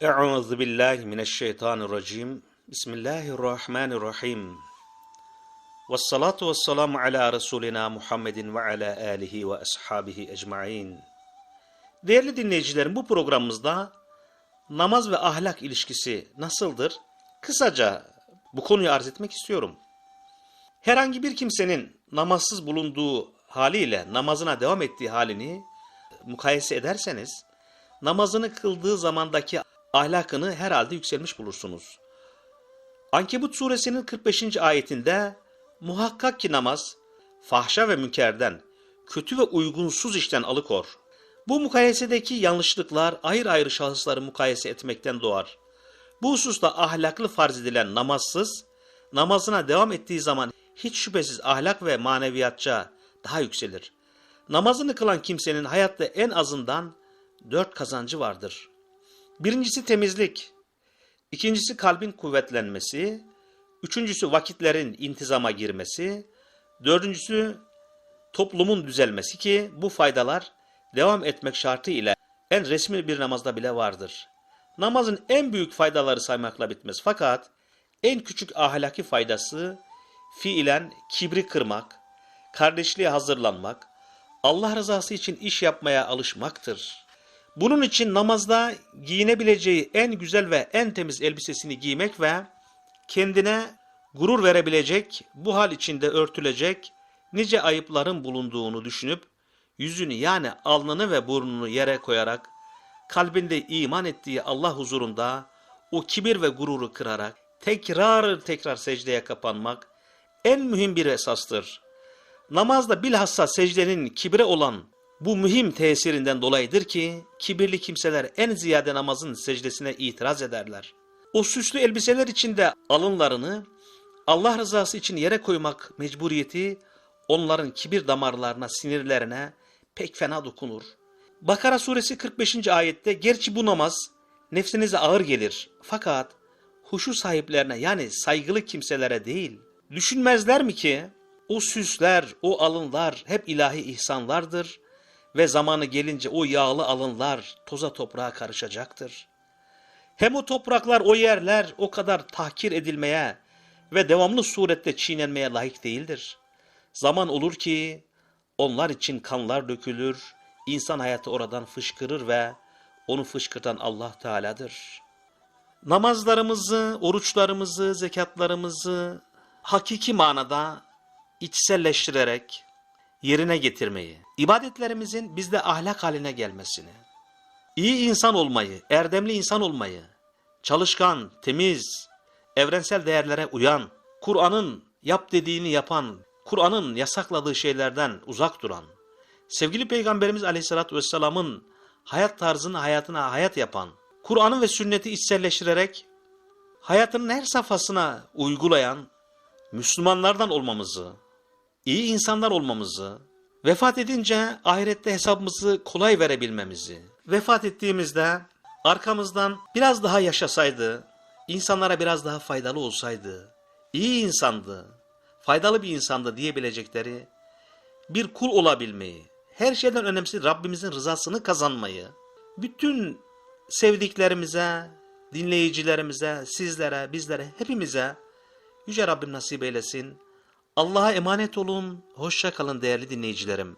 Euzu billahi mineşşeytanirracim. Bismillahirrahmanirrahim. Ves salatu ves selamu ala Resulina Muhammedin ve ala alihi ve ashabihi ecmaîn. Değerli dinleyicilerim bu programımızda namaz ve ahlak ilişkisi nasıldır? Kısaca bu konuyu arz etmek istiyorum. Herhangi bir kimsenin namazsız bulunduğu haliyle namazına devam ettiği halini mukayese ederseniz namazını kıldığı zamandaki ahlakını herhalde yükselmiş bulursunuz. Ankebut suresinin 45. ayetinde muhakkak ki namaz fahşa ve münkerden, kötü ve uygunsuz işten alıkor. Bu mukayesedeki yanlışlıklar ayrı ayrı şahısları mukayese etmekten doğar. Bu hususta ahlaklı farz edilen namazsız, namazına devam ettiği zaman hiç şüphesiz ahlak ve maneviyatça daha yükselir. Namazını kılan kimsenin hayatta en azından dört kazancı vardır. Birincisi temizlik, ikincisi kalbin kuvvetlenmesi, üçüncüsü vakitlerin intizama girmesi, dördüncüsü toplumun düzelmesi ki bu faydalar devam etmek şartı ile en resmi bir namazda bile vardır. Namazın en büyük faydaları saymakla bitmez fakat en küçük ahlaki faydası fiilen kibri kırmak, kardeşliğe hazırlanmak, Allah rızası için iş yapmaya alışmaktır. Bunun için namazda giyinebileceği en güzel ve en temiz elbisesini giymek ve kendine gurur verebilecek, bu hal içinde örtülecek nice ayıpların bulunduğunu düşünüp yüzünü yani alnını ve burnunu yere koyarak kalbinde iman ettiği Allah huzurunda o kibir ve gururu kırarak tekrar tekrar secdeye kapanmak en mühim bir esastır. Namazda bilhassa secdenin kibre olan bu mühim tesirinden dolayıdır ki kibirli kimseler en ziyade namazın secdesine itiraz ederler. O süslü elbiseler içinde alınlarını Allah rızası için yere koymak mecburiyeti onların kibir damarlarına, sinirlerine pek fena dokunur. Bakara suresi 45. ayette gerçi bu namaz nefsinize ağır gelir fakat huşu sahiplerine yani saygılı kimselere değil. Düşünmezler mi ki o süsler, o alınlar hep ilahi ihsanlardır ve zamanı gelince o yağlı alınlar toza toprağa karışacaktır. Hem o topraklar, o yerler o kadar tahkir edilmeye ve devamlı surette çiğnenmeye layık değildir. Zaman olur ki onlar için kanlar dökülür, insan hayatı oradan fışkırır ve onu fışkırtan Allah Teala'dır. Namazlarımızı, oruçlarımızı, zekatlarımızı hakiki manada içselleştirerek yerine getirmeyi, ibadetlerimizin bizde ahlak haline gelmesini, iyi insan olmayı, erdemli insan olmayı, çalışkan, temiz, evrensel değerlere uyan, Kur'an'ın yap dediğini yapan, Kur'an'ın yasakladığı şeylerden uzak duran, sevgili Peygamberimiz Aleyhisselatü Vesselam'ın hayat tarzını hayatına hayat yapan, Kur'an'ı ve sünneti içselleştirerek hayatının her safhasına uygulayan Müslümanlardan olmamızı, iyi insanlar olmamızı, vefat edince ahirette hesabımızı kolay verebilmemizi, vefat ettiğimizde arkamızdan biraz daha yaşasaydı, insanlara biraz daha faydalı olsaydı, iyi insandı, faydalı bir insandı diyebilecekleri bir kul olabilmeyi, her şeyden önemlisi Rabbimizin rızasını kazanmayı, bütün sevdiklerimize, dinleyicilerimize, sizlere, bizlere, hepimize Yüce Rabbim nasip eylesin. Allah'a emanet olun. Hoşça kalın değerli dinleyicilerim.